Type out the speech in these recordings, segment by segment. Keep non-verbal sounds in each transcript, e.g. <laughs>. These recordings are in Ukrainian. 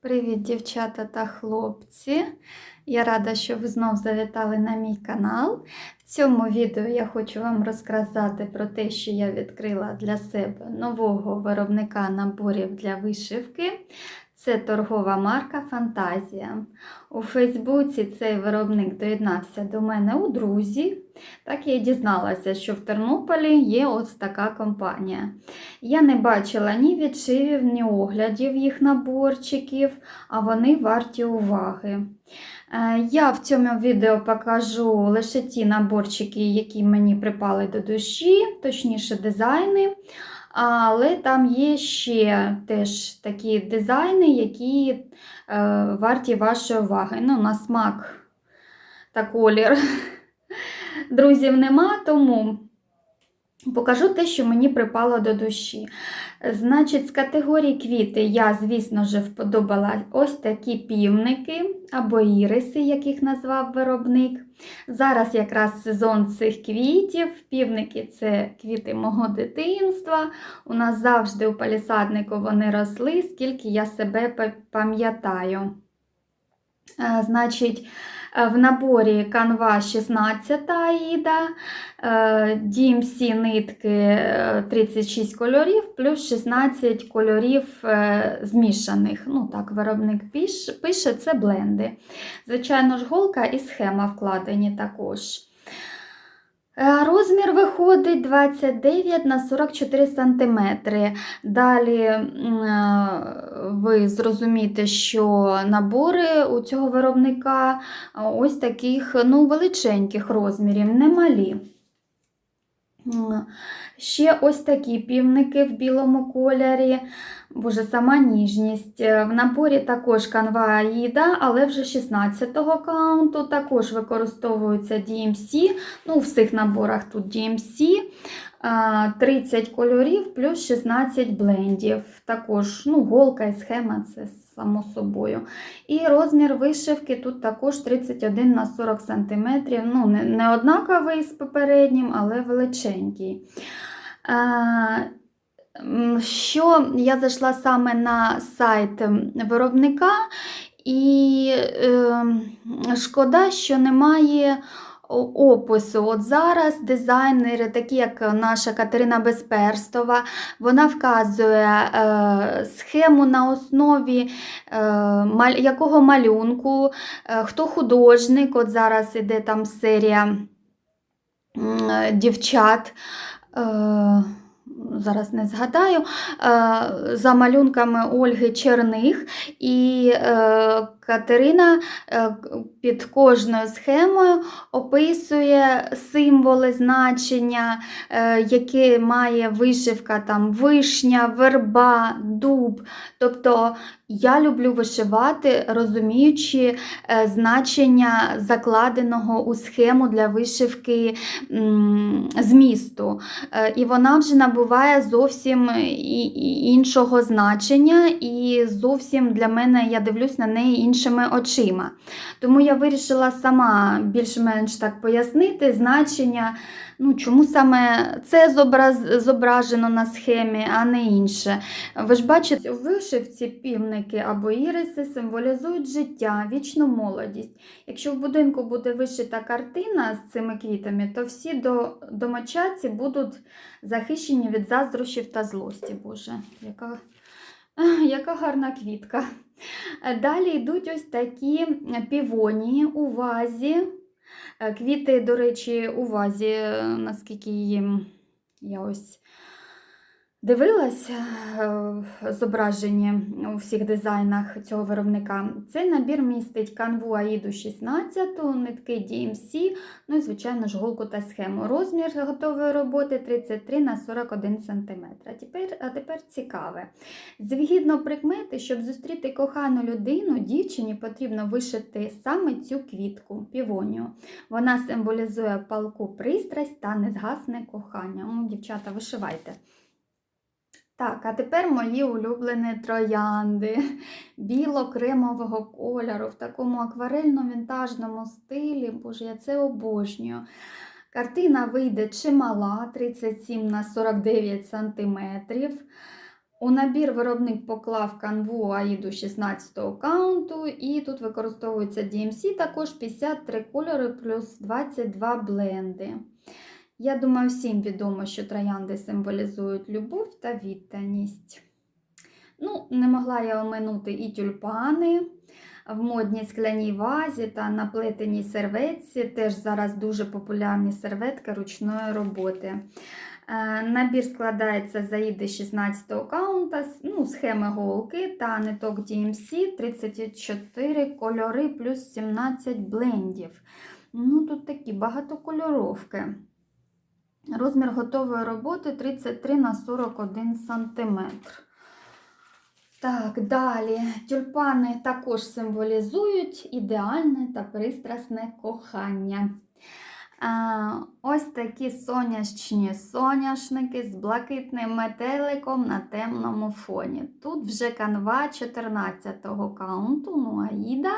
Привіт, дівчата та хлопці! Я рада, що ви знов завітали на мій канал. В цьому відео я хочу вам розказати про те, що я відкрила для себе нового виробника наборів для вишивки. Це торгова марка Фантазія. У Фейсбуці цей виробник доєднався до мене у друзі. Так я і дізналася, що в Тернополі є ось така компанія. Я не бачила ні відшивів, ні оглядів їх наборчиків, а вони варті уваги. Е, Я в цьому відео покажу лише ті наборчики, які мені припали до душі, точніше дизайни. Але там є ще теж такі дизайни, які е, варті вашої уваги. Ну, на смак та колір. <laughs> Друзів нема, тому покажу те, що мені припало до душі. Значить, з категорії квіти я, звісно ж, вподобала ось такі півники або іриси, яких назвав виробник. Зараз якраз сезон цих квітів. Півники це квіти мого дитинства. У нас завжди у палісаднику вони росли, скільки я себе пам'ятаю. Е, Значить, в наборі канва 16 аїда, DMC нитки е, 36 кольорів, плюс 16 кольорів е, змішаних. Ну так, Виробник пише, це бленди. Звичайно ж, голка і схема вкладені також. Е, Розмір виходить 29 на 44 см. Далі ви зрозумієте, що набори у цього виробника ось таких ну, величеньких розмірів, немалі. Ще ось такі півники в білому кольорі. Боже, сама ніжність. В наборі також канва Аїда, але вже 16-го каунту. Також використовується DMC. Ну, у всіх наборах тут DMC. 30 кольорів плюс 16 блендів. Також ну, голка і схема це само собою. І розмір вишивки тут також 31 на 40 см. Ну, не, однаковий з попереднім, але величенький. Що я зайшла саме на сайт виробника, і е, шкода, що немає опису. От зараз дизайнери, такі як наша Катерина Безперстова, вона вказує е, схему на основі е, маль, якого малюнку, е, хто художник, от зараз іде там серія е, дівчат. Е, Зараз не згадаю, е, за малюнками Ольги Черних, і е, Катерина е, під кожною схемою описує символи значення, які має вишивка там вишня, верба, дуб. Тобто я люблю вишивати, розуміючи значення закладеного у схему для вишивки змісту. І вона вже набуває зовсім іншого значення, і зовсім для мене я дивлюсь на неї іншими очима. Тому я вирішила сама більш-менш так пояснити значення. Ну, Чому саме це зобраз... зображено на схемі, а не інше? Ви ж бачите, у вишивці півники або іриси символізують життя, вічну молодість. Якщо в будинку буде вишита картина з цими квітами, то всі до... домочадці будуть захищені від заздрощів та злості. Боже, яка, яка гарна квітка. Далі йдуть ось такі півонії у вазі. Квіти, до речі, у вазі, наскільки її я ось дивилася зображені у всіх дизайнах цього виробника. Цей набір містить канву Аїду 16, нитки DMC, ну і, звичайно ж, голку та схему. Розмір готової роботи 33 на 41 см. А тепер, а тепер цікаве. Згідно прикмети, щоб зустріти кохану людину, дівчині потрібно вишити саме цю квітку, півонію. Вона символізує палку пристрасть та незгасне кохання. Ну, Дівчата, вишивайте. Так, а тепер мої улюблені троянди біло-кремового кольору в такому акварельно-вінтажному стилі. Боже, я це обожнюю. Картина вийде чимала, 37 на 49 см. У набір виробник поклав канву Аїду 16 каунту, і тут використовується DMC, також 53 кольори плюс 22 бленди. Я думаю, всім відомо, що троянди символізують любов та відданість. Ну, не могла я оминути і тюльпани в модній скляній вазі та на плетеній серветці. Теж зараз дуже популярні серветки ручної роботи. Е, Набір складається з аїди 16 каунта, ну, схеми голки та ниток DMC 34 кольори плюс 17 блендів. Ну, тут такі багатокольоровки. Розмір готової роботи 33 на 41 см. Так, далі. Тюльпани також символізують ідеальне та пристрасне кохання. Ось такі сонячні соняшники з блакитним метеликом на темному фоні. Тут вже канва 14-го каунту, ну Аїда,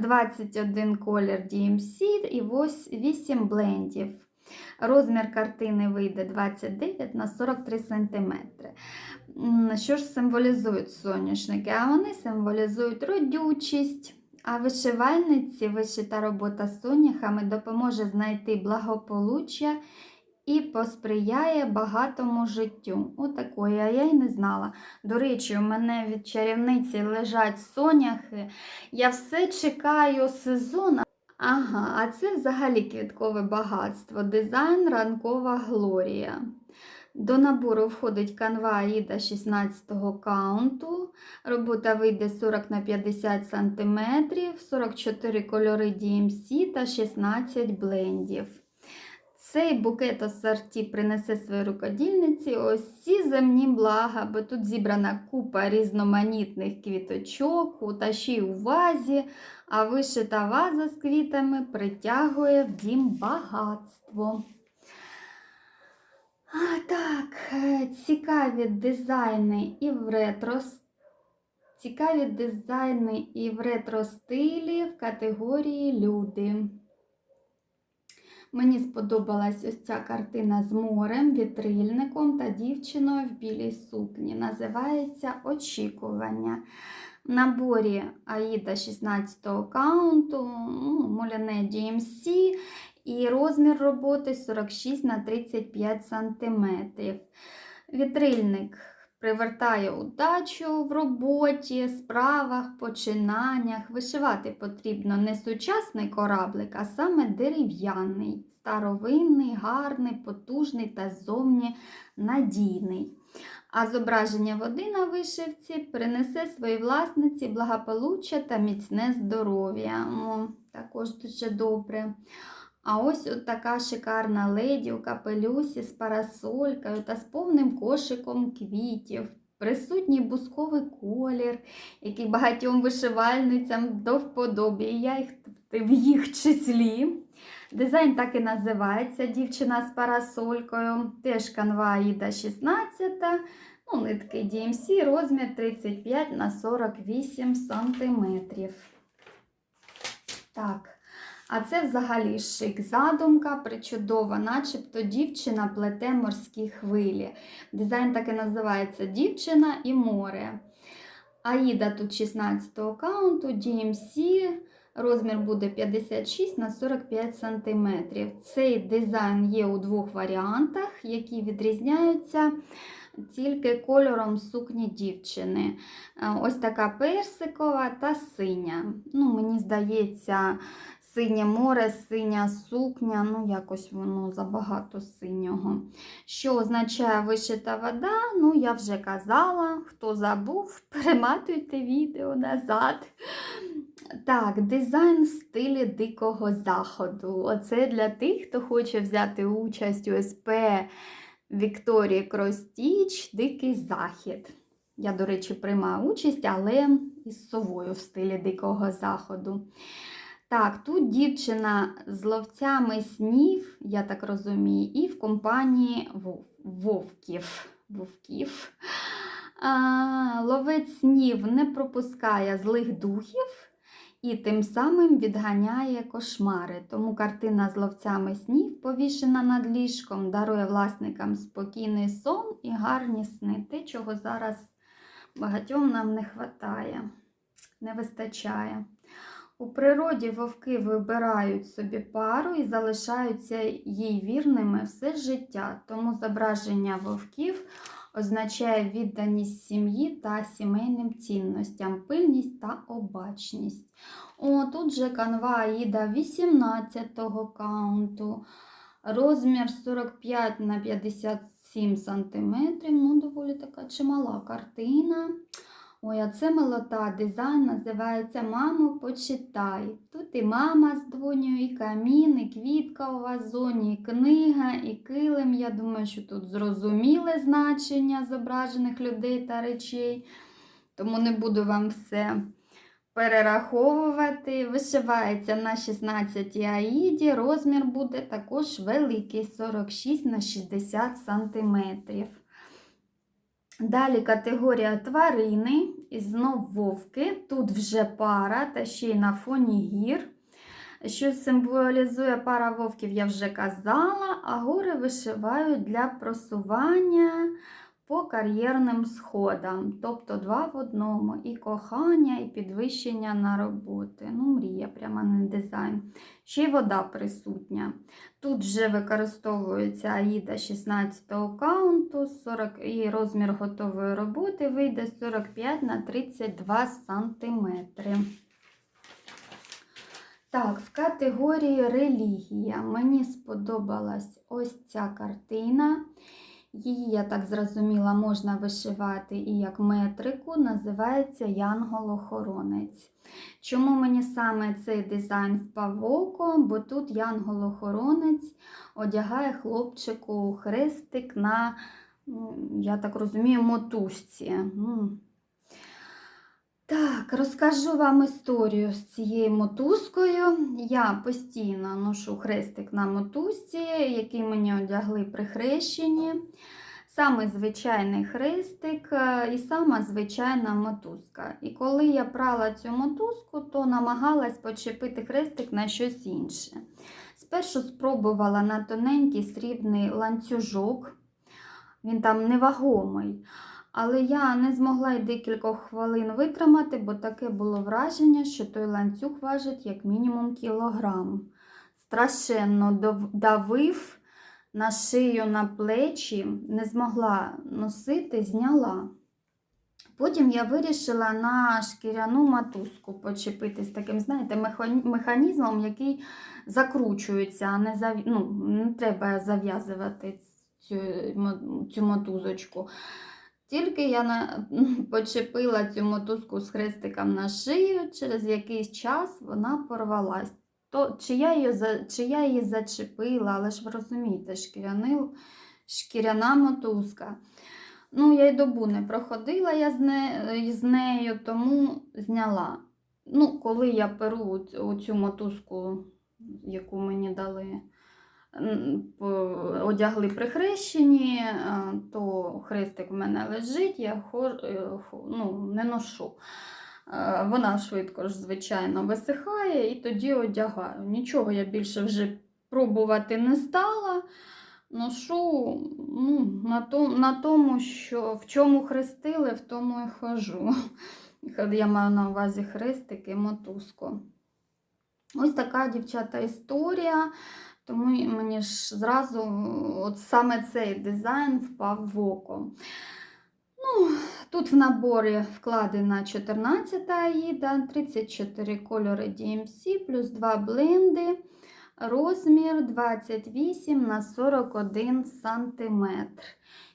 21 колір DMC і 8 блендів. Розмір картини вийде 29 на 43 см. Що ж символізують соняшники? А вони символізують родючість. А вишивальниці вишита робота з соняхами допоможе знайти благополуччя і посприяє багатому життю. Отакої, а я й не знала. До речі, у мене від чарівниці лежать соняхи. Я все чекаю сезон. Ага, а це взагалі квіткове багатство. Дизайн ранкова глорія. До набору входить канва Аїда 16 каунту. Робота вийде 40 на 50 см, 44 кольори DMC та 16 блендів. Цей букет асорті принесе своїй рукодільниці ось ці земні блага, бо тут зібрана купа різноманітних квіточок, у та ще й у вазі, а вишита ваза з квітами притягує в дім багатство. А, так, е, цікаві дизайни і в ретро. Цікаві дизайни і в ретро стилі в категорії люди. Мені сподобалась ось ця картина з морем, вітрильником та дівчиною в білій сукні. Називається Очікування. Наборі Аїда 16 каунту, ну, Моляне DMC і розмір роботи 46 на 35 см. Вітрильник привертає удачу в роботі, справах, починаннях. Вишивати потрібно не сучасний кораблик, а саме дерев'яний, старовинний, гарний, потужний та зовні надійний. А зображення води на вишивці принесе своїй власниці благополуччя та міцне здоров'я. О, також дуже добре. А ось от така шикарна леді у капелюсі з парасолькою та з повним кошиком квітів. Присутній бусковий колір, який багатьом вишивальницям до вподоби. І я їх в їх числі. Дизайн так і називається дівчина з парасолькою. Теж канва Аїда 16, ну, нитки DMC, розмір 35 на 48 сантиметрів. Так. А це взагалі шик задумка, причудова, начебто дівчина плете морські хвилі. Дизайн так і називається Дівчина і море. Аїда тут 16 каунту, DMC, розмір буде 56 на 45 см. Цей дизайн є у двох варіантах, які відрізняються тільки кольором сукні дівчини. Е, Ось така персикова та синя. Ну, Мені здається, синє море, синя сукня, ну якось воно забагато синього. Що означає вишита вода? Ну, я вже казала, хто забув, <laughs> перематуйте відео назад. Так, дизайн в стилі дикого заходу. Оце для тих, хто хоче взяти участь у СП Вікторії Кростіч Дикий Захід. Я, до речі, приймаю участь, але із совою в стилі дикого заходу. Так, тут дівчина з ловцями снів, я так розумію, і в компанії вовків. вовків. А, ловець снів не пропускає злих духів і тим самим відганяє кошмари. Тому картина з ловцями снів, повішена над ліжком, дарує власникам спокійний сон і гарні сни. Те, чого зараз багатьом нам не вистачає, не вистачає. У природі вовки вибирають собі пару і залишаються їй вірними все життя. Тому зображення вовків означає відданість сім'ї та сімейним цінностям, пильність та обачність. О, тут же канва Аїда 18-го каунту. Розмір 45 на 57 см. Ну, доволі така чимала картина. Ой, а це милота. Дизайн називається Мамо, почитай. Тут і мама з донею, і камін, і квітка у вазоні, і книга, і килим. Я думаю, що тут зрозуміле значення зображених людей та речей. Тому не буду вам все перераховувати. Вишивається на 16 аїді. Розмір буде також великий 46 на 60 сантиметрів. Далі категорія тварини, і знов вовки. Тут вже пара, та ще й на фоні гір. Що символізує пара вовків, я вже казала, а гори вишивають для просування по кар'єрним сходам. Тобто два в одному. І кохання, і підвищення на роботи. Ну, мрія, прямо не дизайн. Ще й вода присутня. Тут вже використовується Аїда 16 каунту 40, і розмір готової роботи вийде 45 на 32 см. Так, в категорії релігія мені сподобалась ось ця картина. Її, я так зрозуміла, можна вишивати і як метрику, називається Янгол-охоронець. Чому мені саме цей дизайн впав око? Бо тут янгол-охоронець одягає хлопчику хрестик на, я так розумію, мотузці. Так, розкажу вам історію з цією мотузкою. Я постійно ношу хрестик на мотузці, який мені одягли при хрещенні. Саме звичайний хрестик е, і сама звичайна мотузка. І коли я прала цю мотузку, то намагалась почепити хрестик на щось інше. Спершу спробувала на тоненький срібний ланцюжок, він там невагомий. Але я не змогла й декілька хвилин витримати, бо таке було враження, що той ланцюг важить як мінімум кілограм. Страшенно давив на шию, на плечі, не змогла носити, зняла. Потім я вирішила на шкіряну матузку почепити з таким, знаєте, механізмом, який закручується, а не, зав... ну, не треба зав'язувати цю, цю мотузочку. Тільки я <laughs> почепила цю мотузку з хрестиком на шию, через якийсь час вона порвалась. То, чи, я її, чи я її зачепила, але ж ви розумієте, шкіряний, шкіряна мотузка. Ну, я й добу не проходила я з, не, з нею, тому зняла. Ну, коли я перу цю, мотузку, яку мені дали, одягли при хрещенні, е, то хрестик в мене лежить, я е, ну, не ношу. Е, Вона швидко ж, звичайно, висихає і тоді одягаю. Нічого я більше вже пробувати не стала. Ношу ну, на, то, на тому, що в чому хрестили, в тому і хожу. Я маю на увазі хрестики, мотузку. Ось така, дівчата, історія. Тому мені ж зразу от саме цей дизайн впав в око. Ну, Тут в наборі вкладена 14 аїда, 34 кольори DMC, плюс 2 бленди, розмір 28 на 41 см.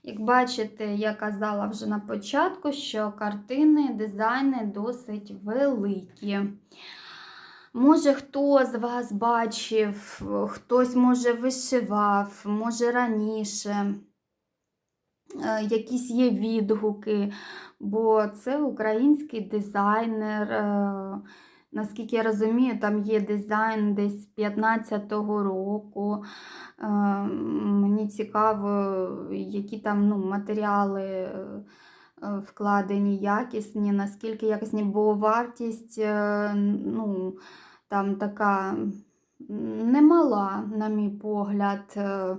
Як бачите, я казала вже на початку, що картини, дизайни досить великі. Може, хто з вас бачив, хтось може вишивав, може раніше. Е, Якісь є відгуки, бо це український дизайнер. е, Наскільки я розумію, там є дизайн десь 15-го року. Е, Мені цікаво, які там ну, матеріали вкладені якісні, наскільки якісні, бо вартість е, ну, там така немала, на мій погляд. Е,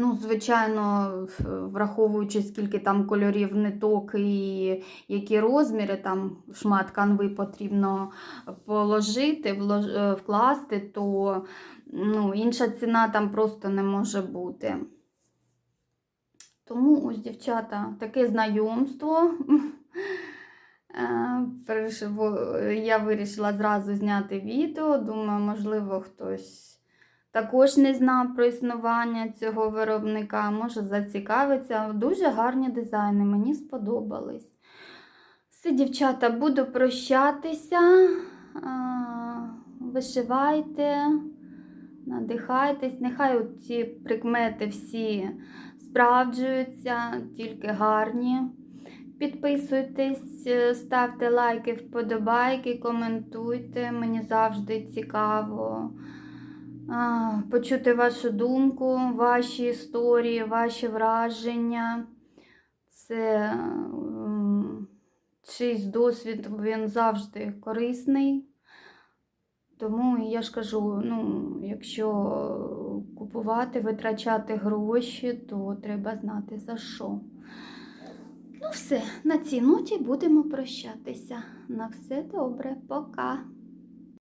Ну, звичайно, враховуючи, скільки там кольорів ниток і які розміри, там шмат канви потрібно положити, е, вкласти, то ну, інша ціна там просто не може бути. Тому ось, дівчата, таке знайомство. Е, во- Я вирішила зразу зняти відео. Думаю, можливо, хтось також не знав про існування цього виробника, може зацікавиться. Дуже гарні дизайни, мені сподобались. Все, дівчата, буду прощатися. Вишивайте, надихайтесь. Нехай ці прикмети всі справджуються, тільки гарні. Підписуйтесь, е, ставте лайки, вподобайки, коментуйте. Мені завжди цікаво почути вашу думку, ваші історії, ваші враження. Це чийсь досвід, він завжди корисний. Тому я ж кажу, ну, якщо купувати, витрачати гроші, то треба знати за що. Ну, все, на цій ноті будемо прощатися. На все добре, пока.